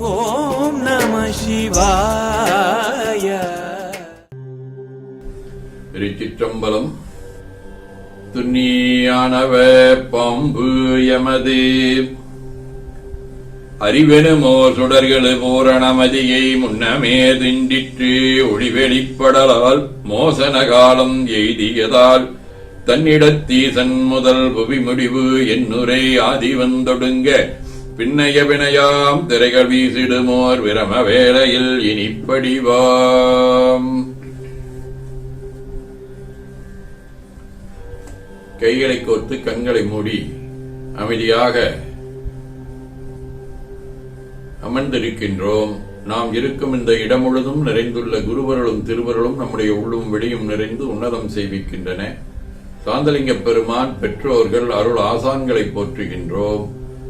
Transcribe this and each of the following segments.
ஓம் நம சிவாய. திருச்சிற்றம்பலம் துண்ணியானவ பாம்பு எமது. அறிவெனுமோ சுடர்களு பூரணமதியை முன்னமே திண்டிற்று ஒளிவெளிப்படலால் மோசன காலம் எய்தியதால் தன்னிடத்தீசன் முதல் புவி முடிவு என்னுரை ஆதிவந்தொடுங்க பின்னைய வினையாம் திரைகள் வீசிடுமோர் விரம வேளையில் இனிப்படிவாம் கைகளை கோர்த்து கண்களை மூடி அமைதியாக அமர்ந்திருக்கின்றோம். நாம் இருக்கும் இந்த இடம் முழுதும் நிறைந்துள்ள குருவர்களும் திருவருளும் நம்முடைய உள்ளும் வெளியும் நிறைந்து உன்னதம் செய்விக்கின்றன. சாந்தலிங்க பெருமான் பெற்றோர்கள் அருள் ஆசான்களை போற்றுகின்றோம்.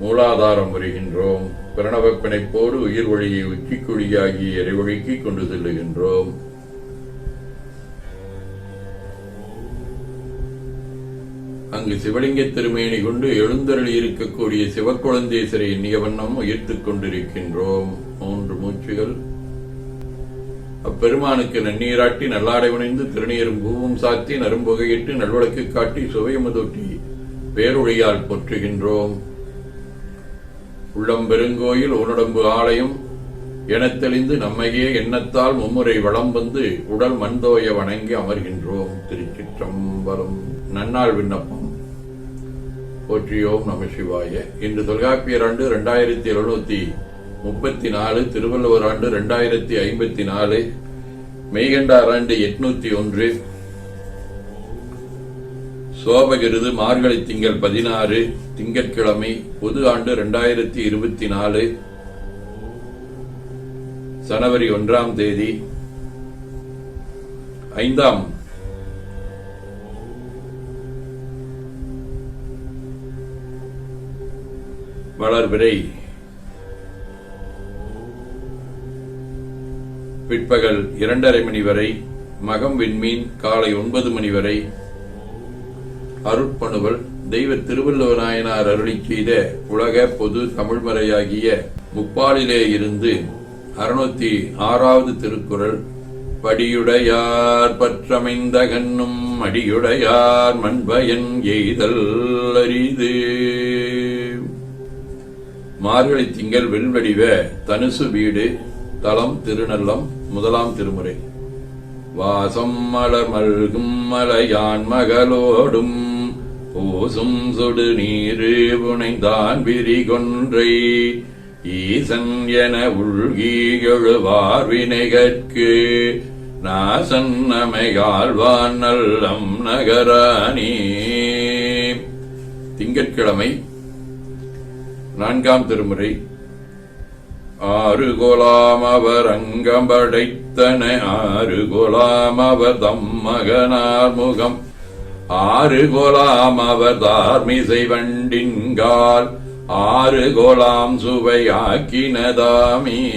மூலாதாரம் வருகின்றோம். பிரணவ பிணைப்போடு உயிர் வழியை உச்சிக்குழியாகி இறைவழிக்கு கொண்டு செல்லுகின்றோம். அங்கு சிவலிங்க திருமேனி கொண்டு எழுந்தருளி இருக்கக்கூடிய சிவக்குழந்தேசரை எண்ணிய வண்ணம் உயர்த்துக் கொண்டிருக்கின்றோம். மூன்று மூச்சுகள். அப்பெருமானுக்கு நன்னீராட்டி நல்லாடை உணைந்து திருநீரும் பூவும் சாத்தி நரும்புகையிட்டு நல்வழக்கு காட்டி சுவையமுதொட்டி பேரொழியால் போற்றுகின்றோம். உள்ளம் பெருங்கோயில் உடம்பு ஆலயம். எனத் தெளிந்து நம்மையே எண்ணத்தால் மும்முறை வளம் வந்து உடல் மண்தோய வணங்கி அமர்கின்றோம். திருச்சிற்றம்பலம். நன்னாள் விண்ணப்பம். போற்றியோம் நம சிவாய. இன்று தொல்காப்பியர் ஆண்டு இரண்டாயிரத்தி எழுநூத்தி முப்பத்தி நாலு திருவள்ளுவர் ஆண்டு இரண்டாயிரத்தி ஐம்பத்தி நாலு மெய்கண்டார் ஆண்டு எட்நூத்தி ஒன்று சோபகிருது மார்கழி திங்கள் பதினாறு திங்கட்கிழமை பொது ஆண்டு இரண்டாயிரத்தி இருபத்தி நாலு ஜனவரி ஒன்றாம் தேதி ஐந்தாம் வளர்விரை பிற்பகல் இரண்டரை மணி வரை மகம் விண்மீன் காலை ஒன்பது மணி வரை அருட்பணுவல் தெய்வ திருவள்ளுவநாயனார் அருளி செய்த உலக பொது தமிழ்மறையாகிய முப்பாலிலே இருந்து அறுநூத்தி ஆறாவது திருக்குறள். படியுடையார் பற்றமைந்த கண்ணும் அடியுடையார் மண்பயன் எய்தல் அரிது. மார்கழி திங்கள் வெல்வடிவ தனுசு வீடு தலம் திருநல்லம் முதலாம் திருமுறை. வாசம் மலர் மல்கும் மலையான் மகளோடும் பூசும் சுடு நீரு புனைந்தான் விரிகொன்றை. ஈசன் என உள்கி எழுவார் வினைகற்கு. நாசன் அமைகால்வான் நல்லம் நகராணி திங்கட்கிழமை நான்காம் திருமுறை. ஆறு கோலாம் அவர் அங்கம் படைத்தன ஆறு கோலாம் அவர் தம் மகனார் முகம். ஆறு கோலாம் அவர் தார்மிசை வண்டின்கால் ஆறு கோலாம் சுவையாக்கினதாமே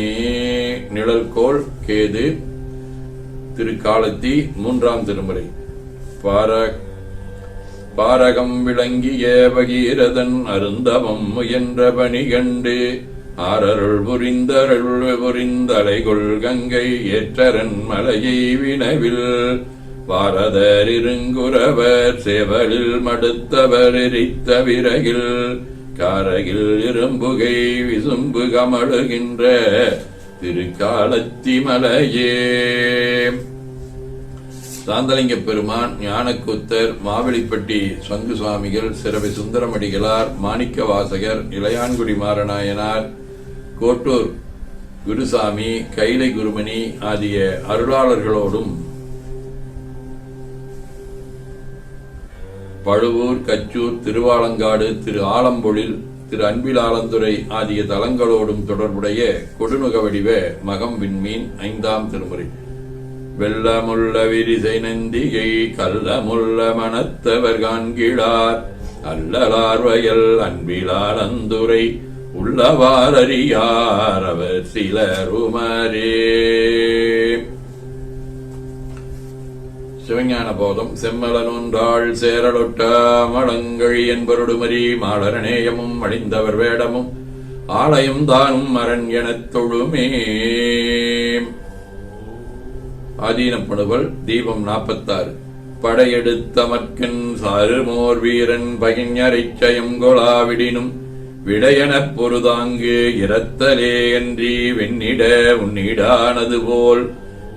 நிழல்கோள் கேது திருக்காலத்தி மூன்றாம் திருமுறை. பார பாரகம் விளங்கிய பகீரதன் அருந்தமம் முயன்ற பணி கண்டு ஆரருள் புரிந்தருள் புரிந்தலைகொள் கங்கை ஏற்றரன் மலையை வினவில் பாரதர் இருங்குறவர் சேவலில் மடுத்தவர் எரித்த விறகில் காரகில் இரும்புகை விசும்பு கமழுகின்ற திருக்காலத்தி மலையே சாந்தலிங்க பெருமான் ஞானக்கூத்தர் மாவெளிப்பட்டி சங்கு சுவாமிகள் சிறவி சுந்தரமடிகளார் மாணிக்க வாசகர் இளையான்குடி மாரநாயனார் கோட்டூர் குருசாமி கைலை குருமணி ஆகிய அருளாளர்களோடும் பழுவூர் கச்சூர் திருவாலங்காடு திரு ஆலம்பொழில் திரு அன்பிலாலந்துறை ஆகிய தலங்களோடும் தொடர்புடைய கொடுநுக வடிவ மகம் விண்மீன் ஐந்தாம் திருமுறை. வெள்ளமுள்ள விரிசை நந்திகை கள்ளமுள்ள மனத்தவர் காண்கிழார். அல்லலார் வயல் அன்பிலாலந்துரை உள்ளவாரறியார். அவர் சிலருமரே சிவஞான போதம் செம்மலனொன்றாள் சேரலொட்ட மடங்கழி என்பருடுமரி மாளரநேயமும் அழிந்தவர் வேடமும் ஆலயம் தானும் அரண் எனத் தொழுமே. ஆதீனப்படுவல் தீபம் நாற்பத்தாறு படையெடுத்த மற்கன் சாருமோர் வீரன் பகிஞரைச்சயம் கொளாவிடினும் விடையெனப் பொருதாங்கு இரத்தலே அன்றி வெண்ணிட உன்னிடானது போல்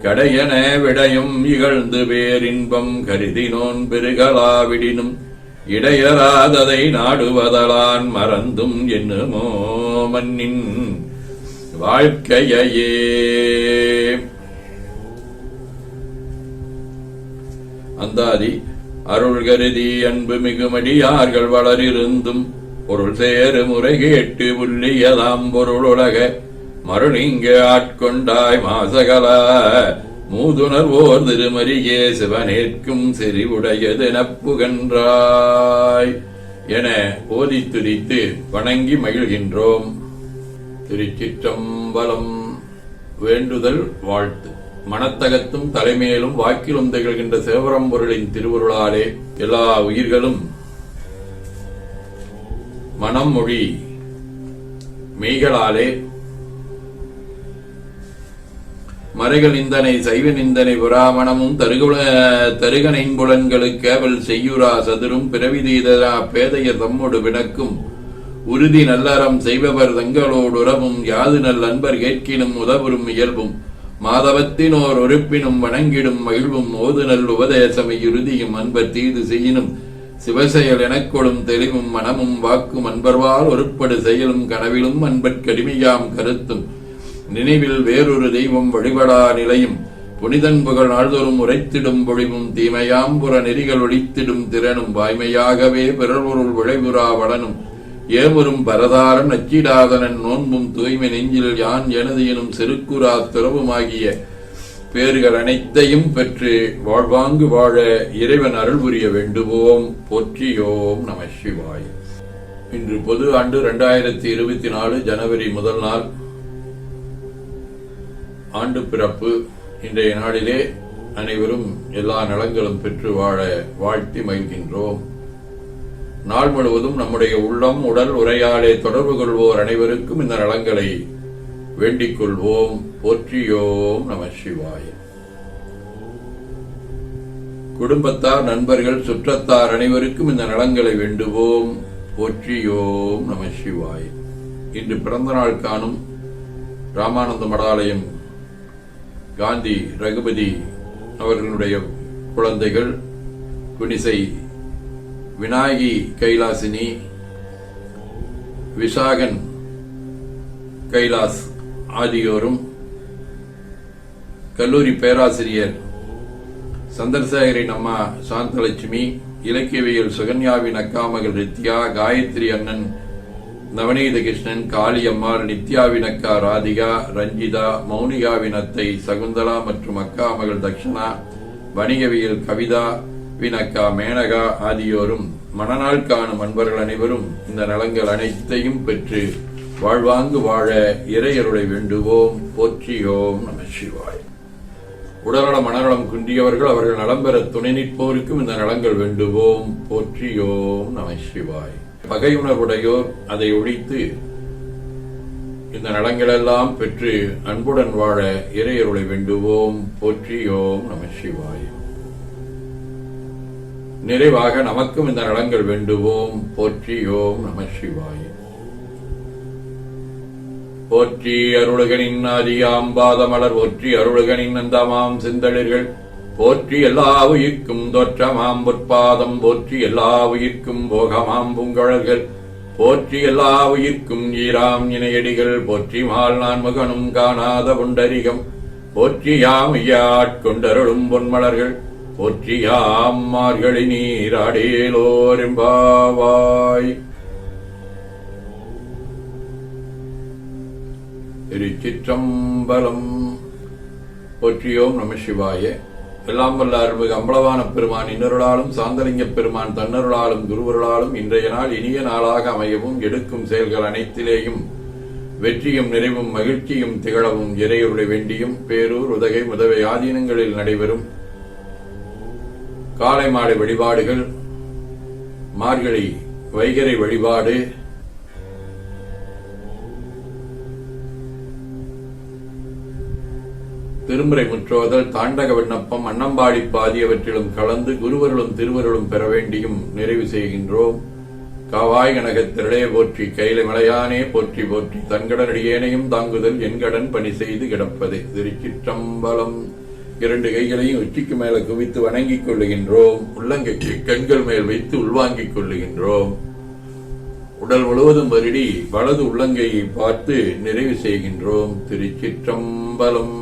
கடையன விடையும் இகழ்ந்து பேரின்பம் கருதினோன் பெருகலாவிடினும் இடையராததை நாடுவதலான் மறந்தும் என்னுமோ மன்னின் வாழ்க்கையே அந்தாதி அருள் கருதி அன்பு மிகுமடியார்கள் வளரிருந்தும் பொருள் சேரு முறை கேட்டு புள்ளியதாம் பொருள் உலக மருளிங்க ஆட்கொண்டாய் மாசகல. மூதுணர்வோர் திருமறியே சிவனேற்கும் செறிவுடையதெனப் புகன்றாய் என ஓதி துதித்து வணங்கி மகிழ்கின்றோம். திருச்சிற்றம்பலம் வேண்டுதல் வாழ்த்து. மனத்தகத்தும் தலைமையிலும் வாக்கிலும் திகழ்கின்ற சிவபரம்பொருளின் திருவருளாலே எல்லா உயிர்களும் மனம் மொழி மெய்களாலே மறைகள் நிந்தனை சைவ நிந்தனை புராமணமும் தருகுல தருகனைம்புலன்களுக்கு அவள் செய்யுரா சதுரும் பிறவிதீதரா பேதைய தம்மோடு வினக்கும் உறுதி நல்லறம் செய்பவர் தங்களோடு உறவும் யாது நல் அன்பர் கேட்கினும் உதவரும் இயல்பும். மாதவத்தினோர் உறுப்பினும் வணங்கிடும் மகிழ்வும் ஓது நல் உபதேசமை இறுதியும் அன்பர் தீது செய்யினும். சிவசெயல் எனக்கொடும் தெளிவும் மனமும் வாக்கும் அன்பர்வால் ஒருப்படு செயலும் கனவிலும் அன்பற்கடிமையாம் கருத்தும். நினைவில் வேறொரு தெய்வம் வழிபடா நிலையும் புனிதன் புகழ் நாள்தோறும் உரைத்திடும் பொழிவும் தீமையாம்புற நெறிகள் ஒழித்திடும் திறனும் வாய்மையாகவே பிறர்பொருள் விளைவுறா வளனும். ஏவரும் பரதாரன் நச்சிடாதனன் நோன்பும் தூய்மை நெஞ்சில் யான் எனது எனும் செருக்குரா துறவுமாகிய பேர்கள் அனைத்தையும் பெற்று வாழ்வாங்கு வாழ இறைவன் அருள் புரிய வேண்டுவோம். போற்றியோம் நம சிவாய். இன்று பொது ஆண்டு இரண்டாயிரத்தி இருபத்தி நாலு ஜனவரி முதல் நாள் ஆண்டு பிறப்பு இன்றைய நாளிலே அனைவரும் எல்லா நலங்களும் பெற்று வாழ வாழ்த்தி மகிழ்கின்றோம். நாள் முழுவதும் நம்முடைய உள்ளம் உடல் உரையாடே தொடர்பு கொள்வோர் அனைவருக்கும் இந்த நலங்களை வேண்டிக் கொள்வோம். போற்றியோம் நம சிவாய. குடும்பத்தார் நண்பர்கள் சுற்றத்தார் அனைவருக்கும் இந்த நலங்களை வேண்டுவோம். போற்றியோம் நம சிவாய. இன்று பிறந்த நாள் காணும் ராமானந்த மடாலயம் காந்தி ரகுபதி அவர்களுடைய குழந்தைகள் குனிசை விநாயகி கைலாசினி விசாகன் கைலாஸ் ஆகியோரும் கல்லூரி பேராசிரியர் சந்திரசேகரின் அம்மா சாந்தலட்சுமி இலக்கியவியல் சுகன்யாவின் அக்காமகள் ரித்யா காயத்ரி அண்ணன் நவநீத கிருஷ்ணன் காளியம்மாள் நித்யாவின் அக்கா ராதிகா ரஞ்சிதா மௌனிகாவின் அத்தை சகுந்தலா மற்றும் அக்கா மகள் தக்ஷணா வணிகவியல் கவிதா வினக்கா மேனகா ஆகியோரும் மனநாள் காணும் அன்பர்கள் அனைவரும் இந்த நலங்கள் அனைத்தையும் பெற்று வாழ்வாங்கு வாழ இறையருளை வேண்டுவோம். போற்றியோம் நம சிவாய். உடல்நலம் மனநலம் குன்றியவர்கள் அவர்கள் நலம் பெற துணை நிற்போருக்கும் இந்த நலங்கள் வேண்டுவோம். போற்றியோம் நம சிவாய். பகையுணர்வுடையோர் அதை ஒழித்து இந்த நலங்களெல்லாம் பெற்று அன்புடன் வாழ இறையருளை வேண்டுவோம். போற்றியோம் நம சிவாய். நிறைவாக நமக்கும் இந்த நலங்கள் வேண்டுவோம். போற்றியோம் நம சிவாய். போற்றி அருளுகனின் அதியாம்பாதமலர் ஒற்றி அருளுகனின் அந்தமாம் சிந்தளிர்கள். போற்றி எல்லா உயிர்க்கும் தோற்றமாம் பொற்பாதம் போற்றி எல்லா உயிர்க்கும் போகமாம் பூங்கழல்கள். போற்றி எல்லா உயிர்க்கும் ஈராம் இணையடிகள் போற்றி மால் நான் முகனும் காணாத புண்டரிகம். போற்றி யாம் ஐயாட்கொண்டருளும் பொன்மலர்கள். போற்றி யாம் மார்கழி நீராடேலோரெம்பாவாய் திருச்சிற்றம்பலம். போற்றியோம் நம சிவாய. எல்லாம் அருள்மிகு அம்பளவான பெருமான் இன்னொருளாலும் சாந்தலிங்க பெருமான் தன்னருளாலும் குருவருளாலும் இன்றைய நாள் இனிய நாளாக அமையவும் எடுக்கும் செயல்கள் அனைத்திலேயும் வெற்றியும் நிறைவும் மகிழ்ச்சியும் திகழவும் இறையுருளை வேண்டியும் பேரூர் உதகை முதவை ஆதீனங்களில் நடைபெறும் காலை மாலை வழிபாடுகள் மார்கழி வைகரை வழிபாடு திருமுறை முற்றோதல் தாண்டக விண்ணப்பம் அன்னம்பாடி பாதியவற்றிலும் கலந்து குருவருளும் திருவருளும் பெற வேண்டியும் நிறைவு செய்கின்றோம். காவாய் கனகத்திரளே போற்றி கையில மலையானே போற்றி போற்றி தங்கடனடியேனையும் தாங்குதல் என்கடன் பணி செய்து கிடப்பது. திருச்சிற்றம்பலம். இரண்டு கைகளையும் உச்சிக்கு மேல குவித்து வணங்கிக் கொள்ளுகின்றோம். உள்ளங்கைக்கு கண்கள் மேல் வைத்து உள்வாங்கிக் கொள்ளுகின்றோம். உடல் முழுவதும் வருடி வலது உள்ளங்கையை பார்த்து நிறைவு செய்கின்றோம். திருச்சிற்றம்பலம்.